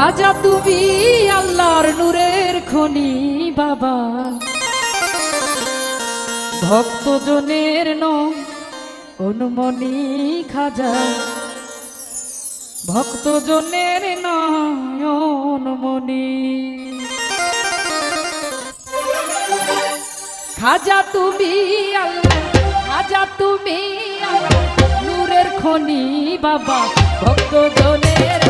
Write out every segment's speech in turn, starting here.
খাজা তুমি আল্লাহর নূরের খনি, বাবা। ভক্তজনের অনুমনি খাজা। ভক্তজনের নয়নমনি খাজা তুমি আল্লাহ, খাজা তুমি আল্লাহ, নূরের খনি, বাবা। ভক্তজনের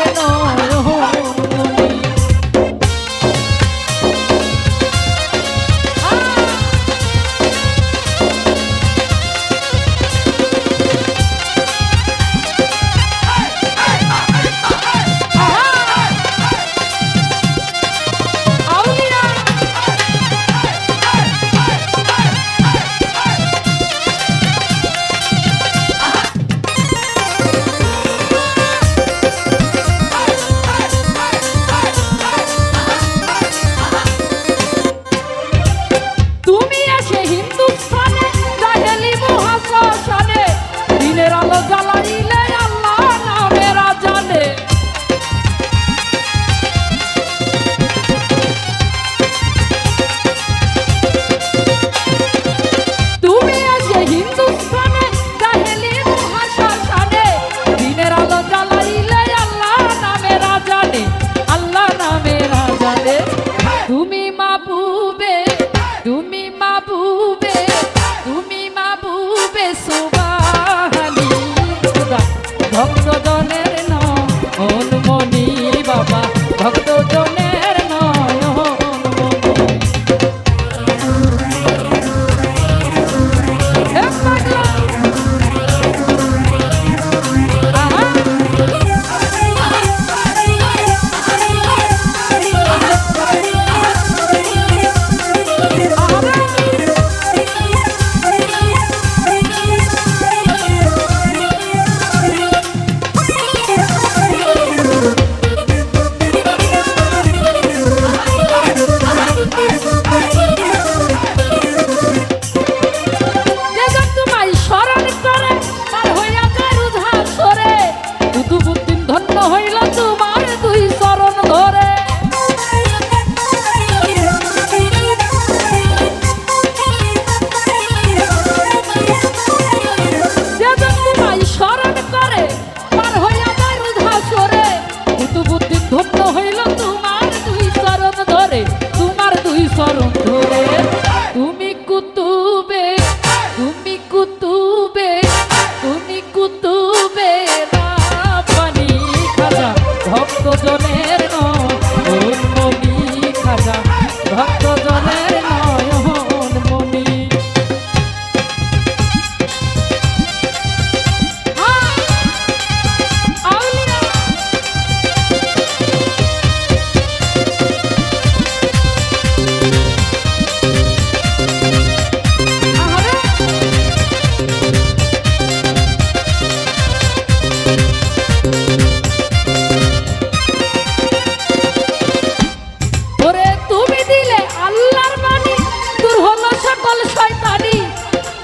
মন মনি বাবা ভক্ত জম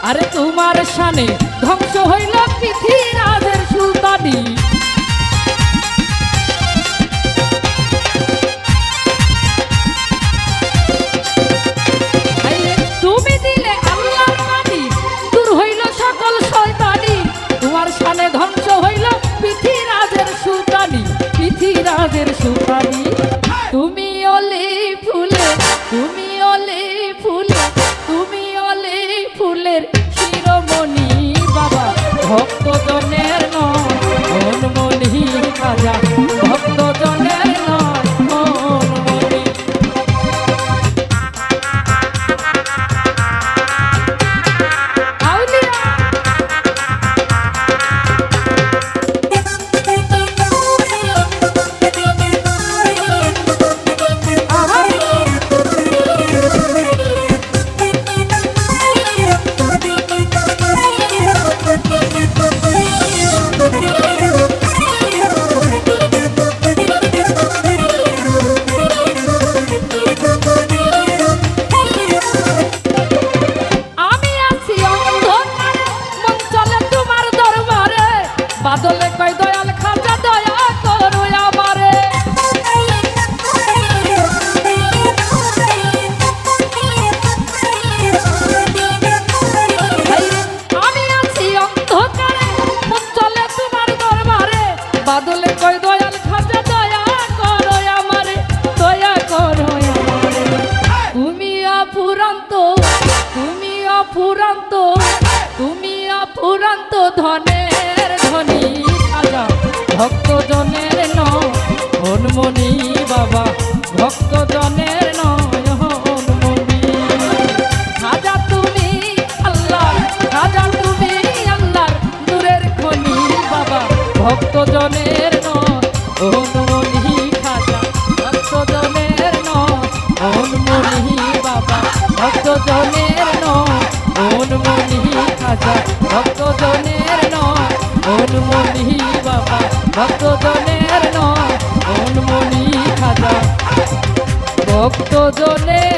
আরে তোমার সানে ধ্বংস হইল পৃথিবীর সুতানি। তুমি দূর হইল সকল শয়তানি। তোমার সানে ধ্বংস হইল সুলতানি অফুরন্ত, তুমি অফুরন্ত ধনের ধনী খাজা ভক্তজনের নন্মণি বাবা। ভক্তজনের নন্মণি খাজা তুমি আল্লাহ খাজা তুমি আল্লাহ দূরের খনি বাবা। ভক্তজনের জনের নমনি খাজা ভক্ত জনের নমনি বাবা ভক্ত জনের নমনি খাজা ভক্ত জনের নমনি বাবা ভক্ত জনের নমনি খাজা ভক্ত জনের